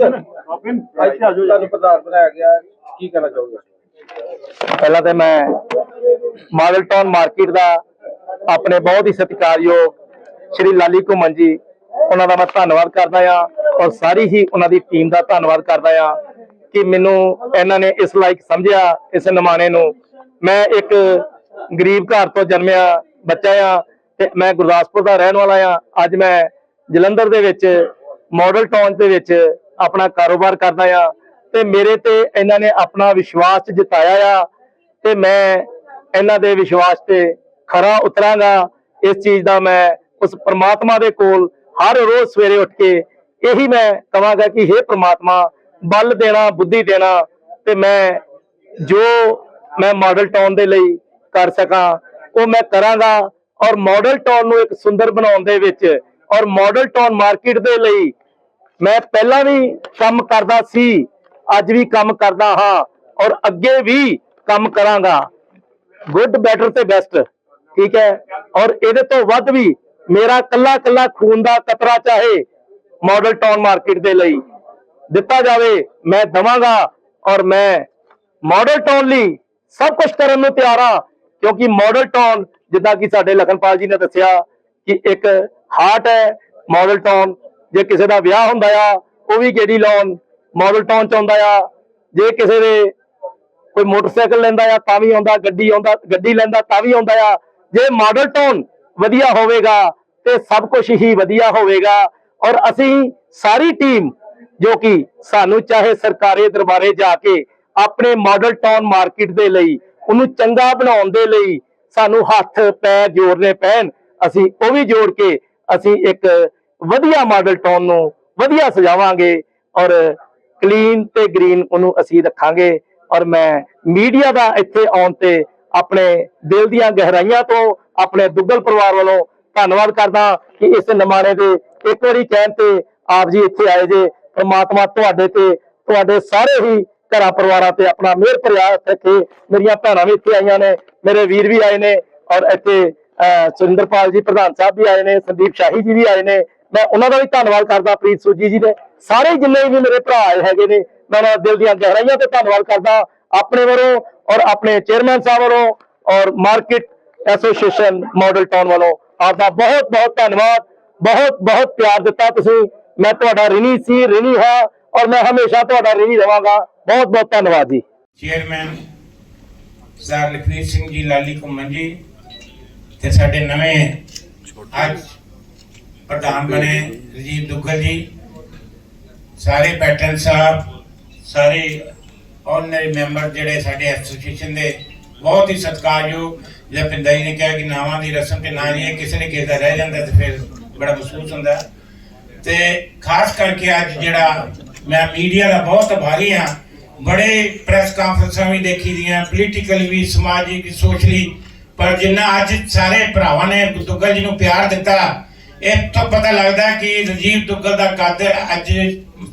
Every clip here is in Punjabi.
ਸਰ। ਅੱਜ ਤੁਹਾਨੂੰ ਪ੍ਰਧਾਨ ਬਣਾਇਆ ਗਿਆ ਕੀ ਕਹਿਣਾ ਚਾਹੋਗੇ? ਪਹਿਲਾਂ ਤੇ ਮੈਂ ਮਾਡਲ ਟਾਊਨ ਮਾਰਕੀਟ ਦਾ ਆਪਣੇ ਬਹੁਤ ਹੀ ਸਤਿਕਾਰਯੋਗ ਸ਼੍ਰੀ ਲਾਲੀ ਘੁੰਮਣ ਜੀ ਉਹਨਾਂ ਦਾ ਮੈਂ ਧੰਨਵਾਦ ਕਰਦਾ ਆ ਔਰ ਸਾਰੀ ਹੀ ਉਹਨਾਂ ਦੀ ਟੀਮ ਦਾ ਧੰਨਵਾਦ ਕਰਦਾ ਆ ਕਿ ਮੈਨੂੰ ਇਹਨਾਂ ਨੇ ਇਸ ਲਾਇਕ ਸਮਝਿਆ ਇਸ ਨਿਮਾਣੇ ਨੂੰ। ਮੈਂ ਇੱਕ ਗਰੀਬ ਘਰ ਤੋਂ ਜਨਮਿਆ ਬੱਚਾ ਆ ਤੇ ਮੈਂ ਗੁਰਦਾਸਪੁਰ ਦਾ ਰਹਿਣ ਵਾਲਾ ਆ ਅੱਜ ਮੈਂ ਜਲੰਧਰ ਦੇ ਵਿੱਚ ਮਾਡਲ ਟਾਊਨ ਦੇ ਵਿੱਚ ਆਪਣਾ ਕਾਰੋਬਾਰ ਕਰਦਾ ਆ ਤੇ ਮੇਰੇ ਤੇ ਇਹਨਾਂ ਨੇ ਆਪਣਾ ਵਿਸ਼ਵਾਸ ਜਤਾਇਆ ਆ ਤੇ ਮੈਂ ਇਹਨਾਂ ਦੇ ਵਿਸ਼ਵਾਸ ਤੇ ਖਰਾ ਉਤਰਾਂਗਾ। ਇਸ ਚੀਜ਼ ਦਾ ਮੈਂ ਉਸ ਪ੍ਰਮਾਤਮਾ ਦੇ ਕੋਲ ਹਰ ਰੋਜ਼ ਸਵੇਰੇ ਉੱਠ ਕੇ ਇਹੀ ਮੈਂ ਕਹਾਂਗਾ ਕਿ हे ਪ੍ਰਮਾਤਮਾ, ਬਲ ਦੇਣਾ, ਬੁੱਧੀ ਦੇਣਾ ਤੇ ਮੈਂ ਜੋ ਮੈਂ ਮਾਡਲ ਟਾਊਨ ਦੇ ਲਈ ਕਰ ਸਕਾਂ, ਉਹ ਮੈਂ ਕਰਾਂਗਾ ਔਰ ਮਾਡਲ ਟਾਊਨ ਨੂੰ ਇੱਕ ਸੁੰਦਰ ਬਣਾਉਣ ਦੇ ਵਿੱਚ ਔਰ ਮਾਡਲ ਟਾਊਨ ਮਾਰਕੀਟ ਦੇ ਲਈ ਮੈਂ ਪਹਿਲਾਂ ਵੀ ਕੰਮ ਕਰਦਾ ਸੀ, ਅੱਜ ਵੀ ਕੰਮ ਕਰਦਾ ਹਾਂ ਔਰ ਅੱਗੇ ਵੀ ਕੰਮ ਕਰਾਂਗਾ। ਗੁੱਡ ਬੈਟਰ ਤੇ ਬੈਸਟ ਠੀਕ ਹੈ? ਔਰ ਇਹਦੇ ਤੋਂ ਵੱਧ ਵੀ ਮੇਰਾ ਕੱਲਾ ਕੱਲਾ ਖੂਨ ਦਾ ਕਤਰਾ ਚਾਹੇ ਮਾਡਲ ਟਾਊਨ ਮਾਰਕੀਟ ਦੇ ਲਈ ਦਿੱਤਾ ਜਾਵੇ, ਮੈਂ ਦਵਾਂਗਾ ਔਰ ਮੈਂ ਮਾਡਲ ਟਾਊਨ ਲਈ ਸਭ ਕੁਝ ਕਰਨ ਨੂੰ ਤਿਆਰ ਹਾਂ, ਕਿਉਂਕਿ ਮਾਡਲ ਟਾਊਨ ਜਿੱਦਾਂ ਕਿ ਸਾਡੇ ਲਖਨਪਾਲ ਜੀ ਨੇ ਦੱਸਿਆ ਕਿ ਇੱਕ ਹਾਰਟ ਹੈ ਮਾਡਲ ਟਾਊਨ ਜੇ ਕਿਸੇ ਦਾ ਵਿਆਹ ਹੁੰਦਾ ਆ, ਉਹ ਵੀ ਗੇੜੀ ਲਾਉਣ? ਮਾਡਲ ਟਾਊਨ ਚ ਆਉਂਦਾ ਆ। ਜੇ ਕਿਸੇ ਦੇ ਕੋਈ ਮੋਟਰਸਾਈਕਲ ਲੈਂਦਾ ਆ, ਤਾਂ ਵੀ ਆਉਂਦਾ, ਗੱਡੀ ਆਉਂਦਾ, ਗੱਡੀ ਲੈਂਦਾ, ਤਾਂ ਵੀ ਆਉਂਦਾ ਆ। ਜੇ ਮਾਡਲ ਟਾਊਨ ਵਧੀਆ ਹੋਵੇਗਾ, ਤੇ ਸਭ ਕੁਝ ਹੀ ਵਧੀਆ ਹੋਵੇਗਾ। ਔਰ ਅਸੀਂ ਸਾਰੀ ਟੀਮ ਜੋ ਕਿ ਸਾਨੂੰ ਚਾਹੇ ਸਰਕਾਰੀ ਦਰਬਾਰੇ ਜਾ ਕੇ ਆਪਣੇ ਮਾਡਲ ਟਾਊਨ ਮਾਰਕੀਟ ਦੇ ਲਈ, ਉਹਨੂੰ ਚੰਗਾ ਬਣਾਉਣ ਦੇ ਲਈ ਸਾਨੂੰ ਹੱਥ, ਪੈਰ ਜੋੜਨੇ ਪੈਣ। ਅਸੀਂ ਉਹ ਵੀ ਜੋੜ ਕੇ ਅਸੀਂ ਇੱਕ ਵਧੀਆ ਮਾਡਲ ਟਾਊਨ ਨੂੰ ਵਧੀਆ ਸਜਾਵਾਂਗੇ ਔਰ ਕਲੀਨ ਤੇ ਗ੍ਰੀਨ ਉਹਨੂੰ ਅਸੀਂ ਰੱਖਾਂਗੇ ਔਰ ਮੈਂ ਮੀਡੀਆ ਦਾ ਇੱਥੇ ਆਉਣ ਤੇ ਆਪਣੇ ਦਿਲ ਦੀਆਂ ਗਹਿਰਾਈਆਂ ਤੋਂ ਆਪਣੇ ਦੁੱਗਲ ਪਰਿਵਾਰ ਵੱਲੋਂ ਧੰਨਵਾਦ ਕਰਦਾ ਕਿ ਇਸ ਨਿਮਾਣੇ ਦੇ ਇੱਕ ਵਾਰੀ ਕਹਿਣ ਤੇ ਆਪ ਜੀ ਇੱਥੇ ਆਏ ਜੇ ਪ੍ਰਮਾਤਮਾ ਤੁਹਾਡੇ ਤੇ ਤੁਹਾਡੇ ਸਾਰੇ ਹੀ ਘਰਾਂ ਪਰਿਵਾਰਾਂ ਤੇ ਆਪਣਾ ਮਿਹਰ ਭਰਿਆ ਹੱਥ ਰੱਖੇ। ਮੇਰੀਆਂ ਭੈਣਾਂ ਵੀ ਇੱਥੇ ਆਈਆਂ ਨੇ ਮੇਰੇ ਵੀਰ ਵੀ ਆਏ ਨੇ ਔਰ ਇੱਥੇ ਅਹ, ਸੁਰਿੰਦਰਪਾਲ ਜੀ ਪ੍ਰਧਾਨ ਸਾਹਿਬ ਵੀ ਆਏ ਨੇ ਸੰਦੀਪ ਸ਼ਾਹੀ ਜੀ ਵੀ ਆਏ ਨੇ ਮੈਂ ਉਹਨਾਂ ਦਾ ਵੀ ਧੰਨਵਾਦ ਕਰਦਾ ਪ੍ਰੀਤ ਸੂਜੀ ਜੀ ਦੇ ਸਾਰੇ ਜਿੰਨੇ ਵੀ ਮੇਰੇ ਭਰਾ ਹੈਗੇ ਨੇ, ਮੈਂ ਉਹਨਾਂ ਦਿਲ ਦੀਆਂ ਗਹਿਰਾਈਆਂ ਤੇ ਧੰਨਵਾਦ ਕਰਦਾ। ਆਪਣੇ ਵੱਲੋਂ ਔਰ ਆਪਣੇ ਚੇਅਰਮੈਨ ਸਾਹਿਬ ਵੱਲੋਂ ਔਰ ਮਾਰਕੀਟ ਐਸੋਸੀਏਸ਼ਨ ਮਾਡਲ ਟਾਊਨ ਵੱਲੋਂ ਆਪ ਬਹੁਤ ਬਹੁਤ ਧੰਨਵਾਦ। ਬਹੁਤ ਬਹੁਤ ਪਿਆਰ ਦਿੱਤਾ ਤੁਸੀਂ। ਮੈਂ ਤੁਹਾਡਾ ਰਿਣੀ ਸੀ ਰਿਣੀ ਹਾਂ ਔਰ ਮੈਂ ਹਮੇਸ਼ਾ ਤੁਹਾਡਾ ਰਿਣੀ ਰਵਾਂਗਾ ਬਹੁਤ ਬਹੁਤ ਧੰਨਵਾਦ ਜੀ। ਚੇਅਰਮੈਨ ਸਰ ਲਖਵੀਰ ਸਿੰਘ ਜੀ, ਲਾਲੀ ਘੁੰਮਣ ਜੀ, ਤੇ ਸਾਡੇ ਨਵੇਂ ਅੱਜ ਪ੍ਰਧਾਨ ਬਣੇ ਰਜੀਵ ਦੁੱਗਲ ਜੀ, ਸਾਰੇ ਪੈਟਰਨ ਸਾਹਿਬ, ਸਾਰੇ ਆਨਰਰੀ ਮੈਂਬਰ ਜਿਹੜੇ ਸਾਡੇ ਐਸੋਸੀਏਸ਼ਨ ਦੇ, ਬਹੁਤ ਹੀ ਸਤਿਕਾਰਯੋਗ ਜਿਵੇਂ ਪਿੰਦਾ ਜੀ ਨੇ ਕਿਹਾ ਕਿ ਨਾਵਾਂ ਦੀ ਰਸਮ ਤੇ ਨਾ ਨਹੀਂ ਕਿਸੇ ਨੇ ਕਿਸੇ ਦਾ ਰਹਿ ਜਾਂਦਾ ਤੇ ਫਿਰ ਬੜਾ ਮਹਿਸੂਸ ਹੁੰਦਾ। ਤੇ ਖਾਸ ਕਰਕੇ ਅੱਜ ਜਿਹੜਾ ਮੈਂ ਮੀਡੀਆ ਦਾ ਬਹੁਤ ਆਭਾਰੀ ਹਾਂ, ਬੜੇ ਪ੍ਰੈਸ ਕਾਨਫਰੰਸਾਂ ਵੀ ਦੇਖੀ ਦੀਆਂ ਪੋਲੀਟੀਕਲੀ ਵੀ, ਸਮਾਜਿਕ ਸੋਸ਼ਲੀ ਪਰ ਜਿੰਨਾ ਅੱਜ ਸਾਰੇ ਭਰਾਵਾਂ ਨੇ ਦੁੱਗਲ ਜੀ ਨੂੰ ਪਿਆਰ ਦਿੱਤਾ ਇਹ ਤੋਂ ਪਤਾ ਲੱਗਦਾ ਕਿ ਰਜੀਵ ਦੁੱਗਲ ਦਾ ਕੱਦ ਅੱਜ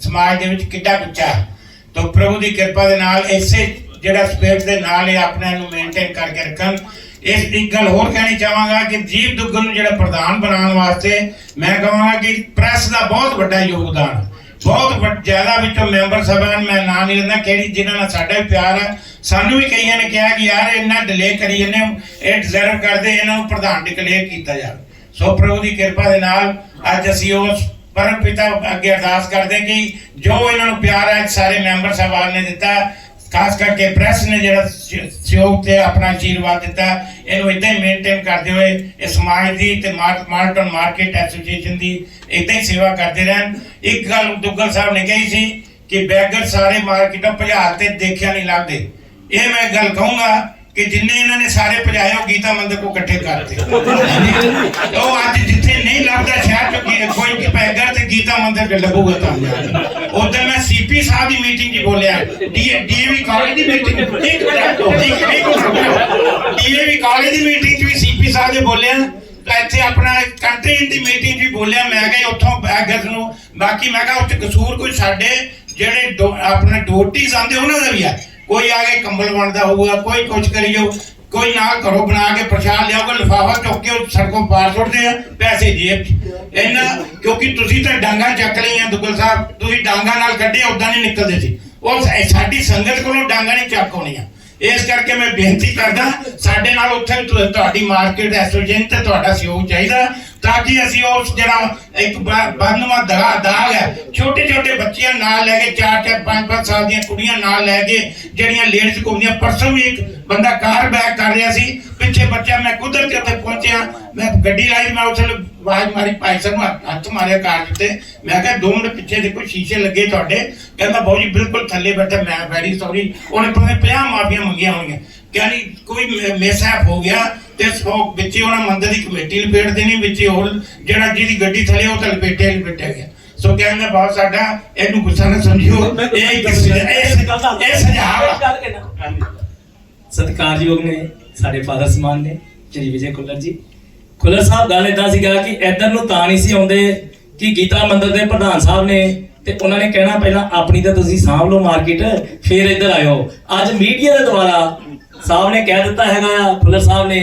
ਸਮਾਜ ਦੇ ਵਿੱਚ ਕਿੱਡਾ ਉੱਚਾ ਹੈ। ਤਾਂ ਪ੍ਰਭੂ ਦੀ ਕਿਰਪਾ ਦੇ ਨਾਲ ਇਸੇ ਜਿਹੜਾ ਸਪਿਰਟ ਦੇ ਨਾਲ ਇਹ ਆਪਣੇ ਨੂੰ ਮੇਨਟੇਨ ਕਰਕੇ ਰੱਖਣ। ਇਸ ਇੱਕ ਗੱਲ ਹੋਰ ਕਹਿਣੀ ਚਾਹਾਂਗਾ ਕਿ ਜੀਵ ਦੁੱਗਲ ਨੂੰ ਜਿਹੜਾ ਪ੍ਰਧਾਨ ਬਣਾਉਣ ਵਾਸਤੇ ਮੈਂ ਕਹਾਂਗਾ ਕਿ ਪ੍ਰੈਸ ਦਾ ਬਹੁਤ ਵੱਡਾ ਯੋਗਦਾਨ ਬਹੁਤ ਵੱਡ- ਜ਼ਿਆਦਾ ਵਿੱਚੋਂ ਮੈਂਬਰ ਸਾਹਿਬਾਨ ਮੈਂ ਨਾਂ ਨਹੀਂ ਲੈਂਦਾ, ਕਿਹੜੀ ਜਿਨ੍ਹਾਂ ਨਾਲ ਸਾਡਾ ਵੀ ਪਿਆਰ ਹੈ। ਸਾਨੂੰ ਵੀ ਕਈਆਂ ਨੇ ਕਿਹਾ ਕਿ ਯਾਰ ਇੰਨਾ ਡਿਲੇ ਕਰੀ ਜਾਂਦੇ ਇਹ ਡਿਜ਼ਰਵ ਕਰਦੇ, ਇਹਨਾਂ ਨੂੰ ਪ੍ਰਧਾਨ ਡਿਕਲੇਅਰ ਕੀਤਾ ਜਾਵੇ। ਸੋ ਪ੍ਰਭੂ ਦੀ ਕਿਰਪਾ ਦੇ ਨਾਲ ਅੱਜ ਅਸੀਂ ਉਸ ਪਰਮ ਪਿਤਾ ਅੱਗੇ ਅਰਦਾਸ ਕਰਦੇ ਕਿ ਜੋ ਇਹਨਾਂ ਨੂੰ ਪਿਆਰ ਹੈ, ਸਾਰੇ ਮੈਂਬਰ ਸਾਹਿਬਾਨ ਨੇ ਦਿੱਤਾ। ਖਾਸ ਕਰਕੇ ਪ੍ਰੈਸ ਨੇ ਜਿਹੜਾ ਸਹਿਯੋਗ ਤੇ ਆਪਣਾ ਆਸ਼ੀਰਵਾਦ ਦਿੱਤਾ। ਇਹਨੂੰ ਇਦਾਂ ਹੀ ਮੇਨਟੇਨ ਕਰਦੇ ਹੋਏ ਇਹ ਸਮਾਜ ਦੀ ਤੇ ਮਾਰਟਨ ਮਾਰਕੀਟ ਐਸੋਸੀਏਸ਼ਨ ਦੀ ਇਦਾਂ ਹੀ ਸੇਵਾ ਕਰਦੇ ਰਹਿਣ। ਇੱਕ ਗੱਲ ਦੁੱਗਲ ਸਾਹਿਬ ਨੇ ਕਹੀ ਸੀ ਕਿ ਬੈਗਰ ਸਾਰੇ ਮਾਰਕੀਟਾਂ ਭਜਾ ਤੇ ਦੇਖਿਆ ਨਹੀਂ ਲੱਗਦੇ। ਇਹ ਮੈਂ ਗੱਲ ਕਹੂੰਗਾ ਕਿ ਜਿੰਨੇ ਇਹਨਾਂ ਨੇ ਸਾਰੇ ਭਜਾਏ, ਉਹ ਗੀਤਾ ਮੰਦਰ ਕੋ ਇਕੱਠੇ ਕਰਤੇ। ਉਹ ਅੱਜ ਜਿੱਥੇ ਨਹੀਂ ਲੱਭਦਾ ਸ਼ਹਿਰ ਚ ਕੋਈ ਕਿ ਤੇ ਗੀਤਾ ਮੰਦਰ ਚ ਲੱਗੂਗਾ ਤਾਂ ਉਧਰ ਮੈਂ ਸੀਪੀ ਸਾਹਿਬ ਦੀ ਮੀਟਿੰਗ 'ਚ ਬੋਲਿਆ। ਡੀਏਵੀ ਕਾਲਜ ਦੀ ਮੀਟਿੰਗ ਇੱਕ ਮਿੰਟ ਡੀਏਵੀ ਕਾਲਜ ਦੀ ਮੀਟਿੰਗ 'ਚ ਵੀ ਸੀਪੀ ਸਾਹਿਬ ਦੇ ਬੋਲਿਆ। ਇੱਥੇ ਆਪਣਾ ਕੰਟਰੀ ਦੀ ਮੀਟਿੰਗ ਵੀ ਬੋਲਿਆ। ਮੈਂ ਕਿਹਾ ਉੱਥੋਂ ਬੈਗਰ ਨੂੰ ਬਾਕੀ ਮੈਂ ਕਿਹਾ ਉੱਥੇ ਕਸੂਰ ਕੋਈ ਸਾਡੇ ਜਿਹੜੇ ਆਪਣੇ ਡੋਟੀਜ਼ ਆਂਦੇ ਉਹਨਾਂ ਦਾ ਵੀ ਆ। ਕੋਈ ਆ ਕੇ ਕੰਬਲ ਵੰਡਦਾ ਹੋਊਗਾ, ਕੋਈ ਕੁਝ ਕਰੀ ਜਾਊ, ਕੋਈ ਨਾਲ ਘਰੋਂ ਬਣਾ ਕੇ ਪ੍ਰਸ਼ਾਦ ਲਿਆਓਗੇ ਲਿਫਾਫਾ ਚੁੱਕ ਕੇ ਸੜਕੋਂ ਪਾਰ ਸੁੱਟਦੇ ਆ, ਪੈਸੇ ਜੇਬ 'ਚ ਇਹਨਾਂ, ਕਿਉਂਕਿ ਤੁਸੀਂ ਤਾਂ ਡਾਂਗਾ ਚੱਕ ਲਈਆਂ, ਦੁੱਗਲ ਸਾਹਿਬ, ਤੁਸੀਂ ਡਾਂਗਾ ਨਾਲ ਕੱਢੇ ਉਦਾਂ ਨਹੀਂ ਨਿਕਲਦੇ ਸੀ। ਉਹ ਸਾਡੀ ਸੰਗਤ ਕੋਲੋਂ ਡਾਂਗਾ ਨਹੀਂ ਚੱਕ ਹੋਣੀਆਂ ਇਸ ਕਰਕੇ ਮੈਂ ਬੇਨਤੀ ਕਰਦਾ, ਸਾਡੇ ਨਾਲ ਉੱਥੇ ਤੁਹਾਡੀ ਮਾਰਕੀਟ ਐਸੋਸੀਏਸ਼ਨ ਤੇ ਤੁਹਾਡਾ ਸਹਿਯੋਗ ਚਾਹੀਦਾ। ਤਾਂ ਕਿ ਅਸੀਂ ਉਸ ਜਿਹੜਾ ਇੱਕ ਬੰਨਵਾ ਦਗਾ ਦਾਗ ਹੈ ਛੋਟੇ ਛੋਟੇ ਬੱਚਿਆਂ ਨਾਲ ਲੈ ਕੇ 4 4 5 5 ਸਾਲ ਦੀਆਂ ਕੁੜੀਆਂ ਨਾਲ ਲੈ ਕੇ, ਜਿਹੜੀਆਂ ਲੇਡੀਜ਼ ਘੁੰਮਦੀਆਂ ਪਰਸੋਂ ਵੀ ਇੱਕ ਬੰਦਾ ਕਾਰ ਬੈਕ ਕਰ ਰਿਹਾ ਸੀ, ਪਿੱਛੇ ਬੱਚਾ ਮੈਂ ਕੁਦਰਤ ਉੱਤੇ ਪਹੁੰਚਿਆ, ਮੈਂ ਗੱਡੀ ਲਾਈ, ਮੈਂ ਉਸ ਵੇਲੇ ਆਵਾਜ਼ ਮਾਰੀ, ਭਾਈ ਸਾਹਿਬ ਨੂੰ ਹੱਥ- ਮਾਰਿਆ ਕਾਰ ਦੇ ਮੈਂ ਕਿਹਾ, ਦੋ ਮਿੰਟ ਪਿੱਛੇ ਦੇਖੋ, ਸ਼ੀਸ਼ੇ ਲੱਗੇ ਤੁਹਾਡੇ। ਕਹਿੰਦਾ, ਬਾਊ ਜੀ, ਬਿਲਕੁਲ ਥੱਲੇ ਬੈਠਾ, ਮੈਂ ਵੈਰੀ ਸੌਰੀ ਉਹਨੇ ਪਤਾ 50 ਮਾਫੀਆਂ ਮੰਗੀਆਂ ਹੋਣਗੀਆਂ। ਕਹਿੰਦੀ, ਕੋਈ ਮਿਸਹੈਪ ਹੋ ਗਿਆ ਤੇ ਸੋ ਵਿੱਚੇ ਉਹਨਾਂ ਮੰਦਰ ਦੀ ਕਮੇਟੀ ਲਪੇਟ ਦੇਣੀ ਵਿੱਚੇ ਹੋਰ ਜਿਹੜਾ ਜਿਹਦੀ ਗੱਡੀ ਥੱਲੇ ਉਹ ਤਾਂ ਲਪੇਟਿਆ ਲਪੇਟਿਆ ਗਿਆ। ਸੋ ਕਹਿੰਦਾ ਬਹੁਤ ਸਾਡਾ ਇਹਨੂੰ ਗੁੱਸਾ ਨਾ ਸਮਝਿਓ। ਇਹ ਇੱਕ ਇਹ ਸੁਝਾਅ। ਸਤਿਕਾਰਯੋਗ ਨੇ ਸਾਡੇ ਫਾਦਰ ਸਮਾਨ ਨੇ ਸ਼੍ਰੀ ਵਿਜੇ ਕੁੱਲਰ ਜੀ। ਕੁੱਲਰ ਸਾਹਿਬ ਗੱਲ ਇਦਾਂ ਸੀਗਾ ਕਿ ਇੱਧਰ ਨੂੰ ਤਾਂ ਨਹੀਂ ਸੀ ਆਉਂਦੇ ਕਿ ਗੀਤਾ ਮੰਦਿਰ ਦੇ ਪ੍ਰਧਾਨ ਸਾਹਿਬ ਨੇ ਤੇ ਉਹਨਾਂ ਨੇ ਕਹਿਣਾ ਪਹਿਲਾਂ ਆਪਣੀ ਤਾਂ ਤੁਸੀਂ ਸਾਂਭ ਲਓ ਮਾਰਕੀਟ ਫਿਰ ਇੱਧਰ ਆਇਓ। ਅੱਜ ਮੀਡੀਆ ਦੇ ਦੁਆਰਾ ਸਾਹਿਬ ਨੇ ਕਹਿ ਦਿੱਤਾ ਹੈਗਾ ਕੁੱਲਰ ਸਾਹਿਬ ਨੇ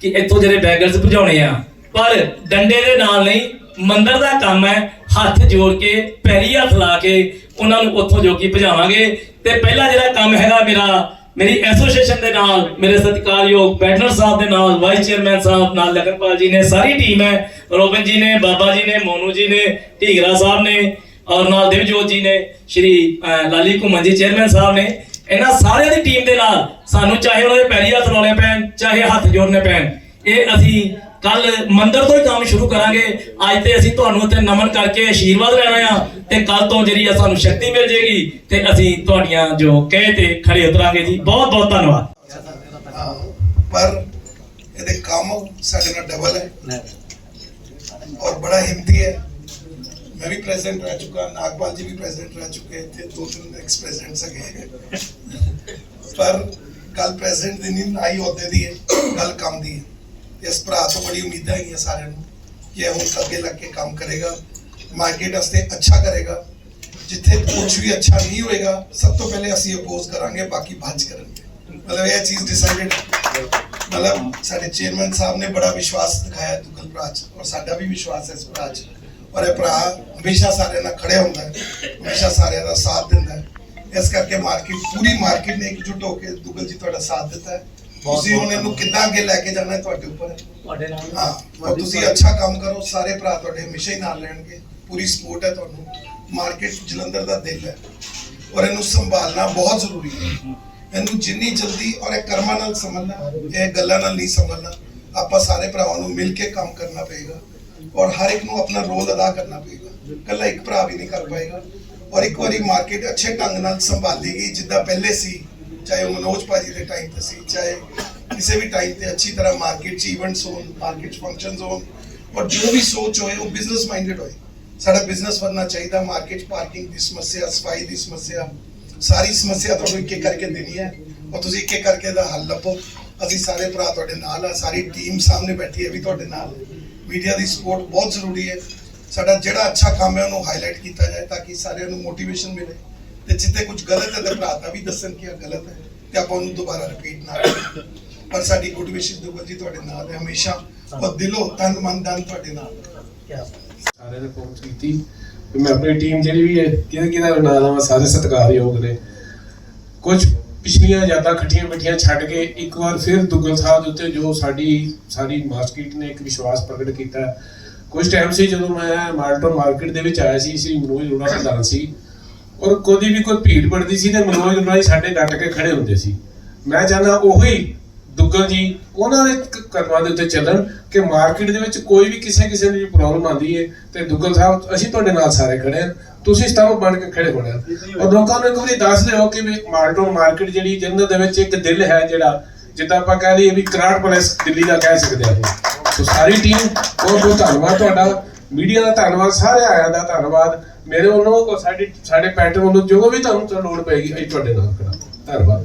ਕਿ ਇੱਥੋਂ ਜਿਹੜੇ ਬੈਗਰਸ ਭਜਾਉਣੇ ਆ। ਪਰ ਡੰਡੇ ਦੇ ਨਾਲ ਨਹੀਂ, ਮੰਦਰ ਦਾ ਕੰਮ ਹੈ ਹੱਥ ਜੋੜ ਕੇ, ਪੈਰੀ ਹੱਥ ਲਾ ਕੇ ਉਹਨਾਂ ਨੂੰ ਉੱਥੋਂ ਜੋਗੀ ਭਜਾਵਾਂਗੇ। ਤੇ ਪਹਿਲਾ ਜਿਹੜਾ ਕੰਮ ਹੈਗਾ ਮੇਰਾ, ਮੇਰੀ ਐਸੋਸੀਏਸ਼ਨ ਦੇ ਨਾਲ, ਮੇਰੇ ਸਤਿਕਾਰਯੋਗ ਬੈਟਨਰ ਸਾਹਿਬ ਦੇ ਨਾਲ ਵਾਈਸ ਚੇਅਰਮੈਨ ਸਾਹਿਬ ਨਾਲ, ਲਖਨਪਾਲ ਜੀ ਨੇ, ਸਾਰੀ ਟੀਮ ਹੈ। ਰੋਬਨ ਜੀ ਨੇ, ਬਾਬਾ ਜੀ ਨੇ, ਮੋਨੂ ਜੀ ਨੇ, ਢੀਗਰਾ ਸਾਹਿਬ ਨੇ ਔਰ ਨਾਲ ਦਿਵਜੋਤ ਜੀ ਨੇ, ਸ਼੍ਰੀ ਲਾਲੀ ਘੁੰਮਣ ਜੀ ਚੇਅਰਮੈਨ ਸਾਹਿਬ ਨੇ। ਇਹਨਾਂ ਸਾਰਿਆਂ ਦੀ ਟੀਮ ਦੇ ਨਾਲ ਸਾਨੂੰ ਚਾਹੇ ਉਹਨਾਂ ਦੇ ਪੈਰੀ ਹੱਥ ਲਾਉਣੇ ਪੈਣ ਚਾਹੇ ਹੱਥ ਜੋੜਨੇ ਪੈਣ ਇਹ ਅਸੀਂ ਕੱਲ ਮੰਦਿਰ ਤੋਂ ਹੀ ਕੰਮ ਸ਼ੁਰੂ ਕਰਾਂਗੇ। ਅੱਜ ਤੇ ਅਸੀਂ ਤੁਹਾਨੂੰ ਉੱਤੇ ਨਮਨ ਕਰਕੇ ਆਸ਼ੀਰਵਾਦ ਲੈਣਾ ਆ ਤੇ ਕੱਲ ਤੋਂ ਜਿਹੜੀ ਆ ਸਾਨੂੰ ਸ਼ਕਤੀ ਮਿਲ ਜੇਗੀ ਤੇ ਅਸੀਂ ਤੁਹਾਡੀਆਂ ਜੋ ਕਹੇ ਤੇ ਖੜੇ ਉਤਰਾਂਗੇ ਜੀ। ਬਹੁਤ ਬਹੁਤ ਧੰਨਵਾਦ। ਪਰ ਇਹਦੇ ਕੰਮ ਸਾਡੇ ਨਾਲ ਡਬਲ ਹੈ। ਔਰ ਬੜਾ ਹਿੰਮਤੀ ਹੈ। ਮੈਂ ਵੀ ਪ੍ਰੈਜ਼ੀਡੈਂਟ ਰਹਿ ਚੁੱਕਾ, ਨਾਗਪਾਲ ਜੀ ਵੀ ਪ੍ਰੈਜ਼ੀਡੈਂਟ ਰਹਿ ਚੁੱਕੇ ਤੇ ਦੋ ਤਿੰਨ ਐਕਸ ਪ੍ਰੈਜ਼ੀਡੈਂਟ ਸਕੇ ਪਰ ਕੱਲ ਪ੍ਰੈਜ਼ੀਡੈਂਟ ਦੀ ਨਹੀਂ ਆਈ ਅਹੁਦੇ ਦੀ ਹੈ ਗੱਲ ਕੰਮ ਦੀ। ਹੈ ਇਸ ਭਰਾ ਤੋਂ ਬੜੀ ਉਮੀਦਾਂ ਹੈਗੀਆਂ ਸਾਰਿਆਂ ਨੂੰ ਕਿ ਇਹ ਹੁਣ ਅੱਗੇ ਲੱਗ ਕੇ ਕੰਮ ਕਰੇਗਾ ਮਾਰਕੀਟ ਵਾਸਤੇ ਅੱਛਾ ਕਰੇਗਾ। ਜਿੱਥੇ ਕੁਝ ਵੀ ਅੱਛਾ ਨਹੀਂ ਹੋਏਗਾ, ਸਭ ਤੋਂ ਪਹਿਲੇ ਅਸੀਂ ਅਪੋਜ਼ ਕਰਾਂਗੇ, ਬਾਕੀ ਬਾਅਦ 'ਚ ਕਰਨਗੇ ਮਤਲਬ ਇਹ ਚੀਜ਼ ਡਿਸਾਈਡਡ ਮਤਲਬ ਸਾਡੇ ਚੇਅਰਮੈਨ ਸਾਹਿਬ ਨੇ ਬੜਾ ਵਿਸ਼ਵਾਸ ਦਿਖਾਇਆ ਦੁਗਲ ਭਰਾ 'ਚ, ਔਰ ਸਾਡਾ ਵੀ ਵਿਸ਼ਵਾਸ ਹੈ ਇਸ ਭਰਾ 'ਚ। ਔਰ ਇਹ ਭਰਾ ਹਮੇਸ਼ਾ ਸਾਰਿਆਂ ਨਾਲ ਖੜਿਆ ਹੁੰਦਾ ਹੈ ਹਮੇਸ਼ਾ ਸਾਰਿਆਂ ਦਾ ਸਾਥ ਦਿੰਦਾ ਹੈ। ਇਸ ਕਰਕੇ ਮਾਰਕੀਟ ਪੂਰੀ ਮਾਰਕੀਟ ਨੇ ਇਕਜੁੱਟ ਹੋ ਕੇ ਦੁਗਲ ਜੀ ਤੁਹਾਡਾ ਸਾਥ ਦਿੱਤਾ ਹੈ। ਤੁਸੀਂ ਹੁਣ ਇਹਨੂੰ ਕਿੱਦਾਂ ਅੱਗੇ ਲੈ ਕੇ ਜਾਣਾ ਹੈ ਤੁਹਾਡੇ ਉੱਪਰ? ਹੈ ਤੁਹਾਡੇ ਨਾਲ। ਹਾਂ ਤੁਸੀਂ ਅੱਛਾ ਕੰਮ ਕਰੋ ਸਾਰੇ ਭਰਾ ਤੁਹਾਡੇ ਹਮੇਸ਼ਾ ਹੀ ਨਾਲ ਰਹਿਣਗੇ। ਪੂਰੀ ਸਪੋਰਟ ਹੈ ਤੁਹਾਨੂੰ। ਮਾਰਕੀਟ ਜਲੰਧਰ ਦਾ ਦਿਲ ਹੈ। ਔਰ ਇਹਨੂੰ ਸੰਭਾਲਣਾ ਬਹੁਤ ਜ਼ਰੂਰੀ ਹੈ। ਇਹਨੂੰ ਜਿੰਨੀ ਜਲਦੀ ਔਰ ਇਹ ਕਰਮਾਂ ਨਾਲ ਸੰਭਲਣਾ ਇਹ ਗੱਲਾਂ ਨਾਲ ਨਹੀਂ ਸੰਭਲਣਾ। ਆਪਾਂ ਸਾਰੇ ਭਰਾਵਾਂ ਨੂੰ ਮਿਲ ਕੇ ਕੰਮ ਕਰਨਾ ਪਏਗਾ। ਔਰ ਹਰ ਇੱਕ ਨੂੰ ਆਪਣਾ ਰੋਲ ਅਦਾ ਕਰਨਾ ਪਏਗਾ। ਇਕੱਲਾ ਇੱਕ ਭਰਾ ਵੀ ਨਹੀਂ ਕਰ ਪਾਏਗਾ। ਔਰ ਇੱਕ ਵਾਰੀ ਮਾਰਕੀਟ ਅੱਛੇ ਢੰਗ ਨਾਲ ਸੰਭਾਲੀ ਜਿੱਦਾਂ ਪਹਿਲੇ ਸੀ, ਚਾਹੇ ਉਹ ਮਨੋਜ ਭਾਜੀ ਦੇ ਟਾਈਮ ਤੇ ਸੀ, ਚਾਹੇ ਕਿਸੇ ਵੀ ਟਾਈਮ ਤੇ ਅੱਛੀ ਤਰ੍ਹਾਂ ਮਾਰਕੀਟ 'ਚ ਇਵੈਂਟਸ ਹੋਣ ਮਾਰਕੀਟ 'ਚ ਫੰਕਸ਼ਨਸ ਹੋਣ। ਔਰ ਜੋ ਵੀ ਸੋਚ ਹੋਏ, ਉਹ ਬਿਜ਼ਨਸ ਮਾਈਂਡਡ ਹੋਏ। ਸਾਡਾ ਬਿਜ਼ਨਸ ਵਧਣਾ ਚਾਹੀਦਾ ਮਾਰਕੀਟ 'ਚ ਪਾਰਕਿੰਗ ਦੀ ਸਮੱਸਿਆ ਸਫ਼ਾਈ ਦੀ ਸਮੱਸਿਆ, ਸਾਰੀ ਸਮੱਸਿਆ ਤੁਹਾਨੂੰ ਇੱਕ ਇੱਕ ਕਰਕੇ ਦੇਣੀ ਹੈ। ਔਰ ਤੁਸੀਂ ਇੱਕ ਇੱਕ ਕਰਕੇ ਦਾ ਹੱਲ ਲੱਭੋ। ਅਸੀਂ ਸਾਰੇ ਭਰਾ ਤੁਹਾਡੇ ਨਾਲ ਆ, ਸਾਰੀ ਟੀਮ ਸਾਹਮਣੇ ਬੈਠੀ ਹੈ ਵੀ ਤੁਹਾਡੇ ਨਾਲ। ਮੀਡੀਆ ਦੀ ਸਪੋਰਟ ਬਹੁਤ ਜ਼ਰੂਰੀ ਹੈ। ਸਾਡਾ ਜਿਹੜਾ ਅੱਛਾ ਕੰਮ ਹੈ ਉਹਨੂੰ ਹਾਈਲਾਈਟ ਕੀਤਾ ਜਾਏ ਤਾਂ ਕਿ ਸਾਰਿਆਂ ਨੂੰ ਮੋਟੀਵੇਸ਼ਨ ਮਿਲੇ। ਤੇ ਜਿੱਥੇ ਕੁਝ ਗਲਤ ਹੈ ਤੇ ਭਰਾ ਤਾਂ ਵੀ ਦੱਸਣ ਕਿ ਇਹ ਗਲਤ ਹੈ ਤੇ ਆਪਾਂ ਉਹਨੂੰ ਦੁਬਾਰਾ ਰਿਪੀਟ ਨਾ ਕਰੀਏ। ਪਰ ਸਾਡੀ ਗੁੱਡ ਵਿਸ਼ੇਸ ਦੁਗਲ ਜੀ ਤੁਹਾਡੇ ਨਾਲ ਹੈ। ਹਮੇਸ਼ਾ ਔਰ ਦਿਲੋਂ ਤਨ ਮਨ ਧਨ ਤੁਹਾਡੇ ਨਾਲ। ਹੈ ਸਾਰਿਆਂ ਨੇ ਪਹੁੰਚ ਕੀਤੀ। ਤੇ ਮੈਂ ਆਪਣੀ ਟੀਮ ਜਿਹੜੀ ਵੀ ਹੈ ਕਿਹਦਾ ਕਿਹਦਾ ਨਾਂ ਲਵਾਂ ਸਾਰੇ ਸਤਿਕਾਰਯੋਗ ਨੇ। ਕੁਝ ਪਿਛਲੀਆਂ ਯਾਦਾਂ ਖੱਟੀਆਂ ਮਿੱਠੀਆਂ ਛੱਡ ਕੇ ਇੱਕ ਵਾਰ ਫਿਰ ਦੁੱਗਲ ਸਾਹਿਬ ਦੇ ਉੱਤੇ ਜੋ ਸਾਡੀ, ਸਾਰੀ ਮਾਰਕੀਟ ਨੇ ਇੱਕ ਵਿਸ਼ਵਾਸ ਪ੍ਰਗਟ ਕੀਤਾ। ਕੁਝ ਟਾਈਮ ਸੀ ਜਦੋਂ ਮੈਂ ਮਾਲਟਨ ਮਾਰਕੀਟ ਦੇ ਵਿੱਚ ਆਇਆ ਸੀ ਸੀ ਮਨੋਜ ਅਰੋੜਾ ਪ੍ਰਧਾਨ ਸੀ। ਔਰ ਕਦੀ ਵੀ ਕੋਈ ਭੀੜ ਪੜਦੀ ਸੀ ਤੇ ਮਨੋਜ ਅਰੋੜਾ ਸਾਡੇ ਡਟ ਕੇ ਖੜੇ ਹੁੰਦੇ ਸੀ। ਮੈਂ ਚਾਹੁੰਦਾ ਉਹੀ ਦੁੱਗਲ ਜੀ, ਉਹਨਾਂ ਦੇ ਕਦਮਾਂ ਦੇ ਉੱਤੇ ਚੱਲਣ ਕਿ ਮਾਰਕੀਟ ਦੇ ਵਿੱਚ ਕੋਈ ਵੀ ਕਿਸੇ ਕਿਸੇ ਨੂੰ ਵੀ ਪ੍ਰੋਬਲਮ ਆਉਂਦੀ ਹੈ ਤੇ ਦੁੱਗਲ ਸਾਹਿਬ, ਅਸੀਂ ਤੁਹਾਡੇ ਨਾਲ ਸਾਰੇ ਖੜੇ ਹਾਂ ਤੁਸੀਂ ਸਟਾਫ ਬਣ ਕੇ ਖੜੇ ਹੋਣਾ। ਔਰ ਲੋਕਾਂ ਨੂੰ ਇੱਕ ਵਾਰੀ ਦੱਸ ਦਿਓ ਕਿ ਵੀ ਮਾਲਟਨ ਮਾਰਕੀਟ ਜਿਹੜੀ ਜੰਨਤ ਦੇ ਵਿੱਚ ਇੱਕ ਦਿਲ ਹੈ ਜਿਹੜਾ, ਜਿੱਦਾਂ ਆਪਾਂ ਕਹਿ ਲਈਏ ਵੀ ਕਰਾਟ ਪੈਲੇਸ ਦਿੱਲੀ ਦਾ ਕਹਿ ਸਕਦੇ ਹਾਂ। ਸੋ ਸਾਰੀ ਟੀਮ ਬਹੁਤ ਬਹੁਤ ਧੰਨਵਾਦ ਤੁਹਾਡਾ। ਮੀਡੀਆ ਦਾ ਧੰਨਵਾਦ, ਸਾਰੇ ਆਇਆਂ ਦਾ ਧੰਨਵਾਦ। ਮੇਰੇ ਵੱਲੋਂ ਔਰ ਸਾਡੇ ਸਾਡੇ ਪੈਟਰਨ ਵੱਲੋਂ ਜੋ ਵੀ ਤੁਹਾਨੂੰ ਲੋੜ ਪਏਗੀ, ਅਸੀਂ ਤੁਹਾਡੇ ਨਾਲ ਖੜਾ। ਧੰਨਵਾਦ।